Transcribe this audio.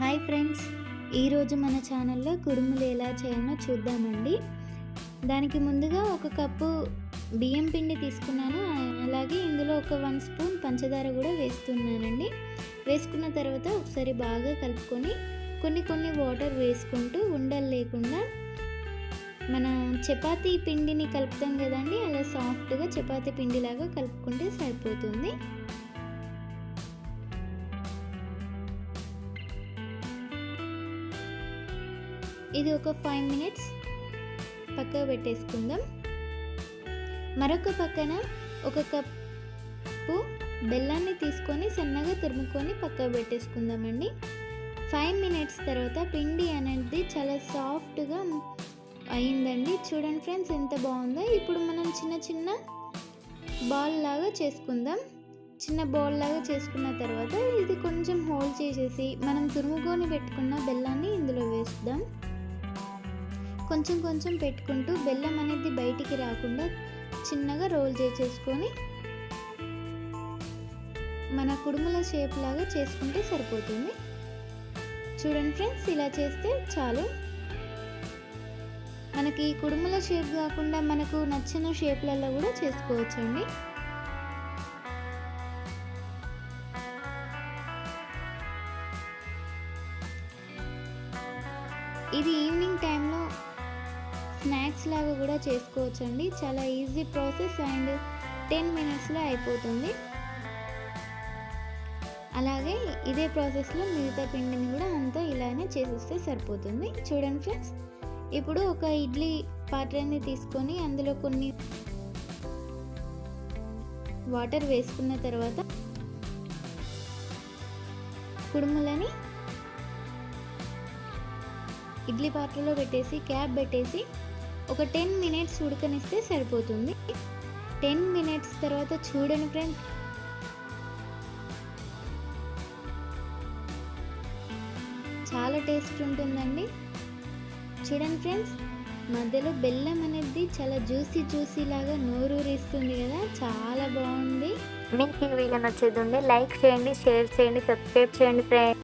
Hi friends. ఈరోజు మన ఛానల్లో కుడుములు ఎలా చేయాలో చూద్దామండి. దానికి ముందుగా ఒక కప్పు బియ్యం పిండి తీసుకున్నాను. అలాగే ఇందులో ఒక వన్ స్పూన్ పంచదార కూడా వేస్తున్నానండి. వేసుకున్న తర్వాత ఒకసారి బాగా కలుపుకొని కొన్ని కొన్ని వాటర్ వేసుకుంటూ ఉండలు లేకుండా మన చపాతీ పిండిని కలుపుతాం కదండి. అలా సాఫ్ట్గా చపాతీ పిండిలాగా కలుపుకుంటే సరిపోతుంది. ఇది ఒక ఫైవ్ మినిట్స్ పక్క పెట్టేసుకుందాం. మరొక పక్కన ఒక కప్పు బెల్లాన్ని తీసుకొని సన్నగా తురుముకొని పక్క పెట్టేసుకుందామండి. ఫైవ్ మినిట్స్ తర్వాత పిండి అనేది చాలా సాఫ్ట్గా అయిందండి. చూడండి ఫ్రెండ్స్ ఎంత బాగుందో. ఇప్పుడు మనం చిన్న చిన్న బాల్ లాగా చేసుకుందాం. చిన్న బాల్ లాగా చేసుకున్న తర్వాత ఇది కొంచెం హోల్డ్ చేసేసి మనం తురుముకొని పెట్టుకున్న బెల్లాన్ని ఇందులో వేస్తాం కొంచెం కొంచెం పెట్టుకుంటూ బెల్లం అనేది బయటికి రాకుండా చిన్నగా రోల్ చేసేసుకొని మన కుడుముల షేప్ లాగా చేసుకుంటే సరిపోతుంది. చూడండి ఫ్రెండ్స్ ఇలా చేస్తే చాలు. మనకి కుడుముల షేప్ కాకుండా మనకు నచ్చిన షేప్లలో కూడా చేసుకోవచ్చండి. ఇది ఈవినింగ్ టైం స్నాక్స్ లాగా కూడా చేసుకోవచ్చండి. చాలా ఈజీ ప్రాసెస్ అండ్ టెన్ మినిట్స్లో అయిపోతుంది. అలాగే ఇదే ప్రాసెస్లో మిగతా పిండిని కూడా అంతా ఇలానే చేసేస్తే సరిపోతుంది. చూడండి ఫ్రెండ్స్ ఇప్పుడు ఒక ఇడ్లీ పాత్రని తీసుకొని అందులో కొన్ని వాటర్ వేసుకున్న తర్వాత కుడుములని ఇడ్లీ పాత్రలో పెట్టేసి క్యాప్ పెట్టేసి ఒక టెన్ మినిట్స్ ఉడకనిస్తే సరిపోతుంది. టెన్ మినిట్స్ తర్వాత చూడండి ఫ్రెండ్స్. చాలా టేస్ట్ ఉంటుందండి. చూడండి ఫ్రెండ్స్ మధ్యలో బెల్లం అనేది చాలా జ్యూసీ జ్యూసీ లాగా నోరూరిస్తుంది కదా చాలా బాగుంది. మీకు ఈ వీడియో నచ్చేది లైక్ చేయండి షేర్ చేయండి సబ్స్క్రైబ్ చేయండి ఫ్రెండ్స్.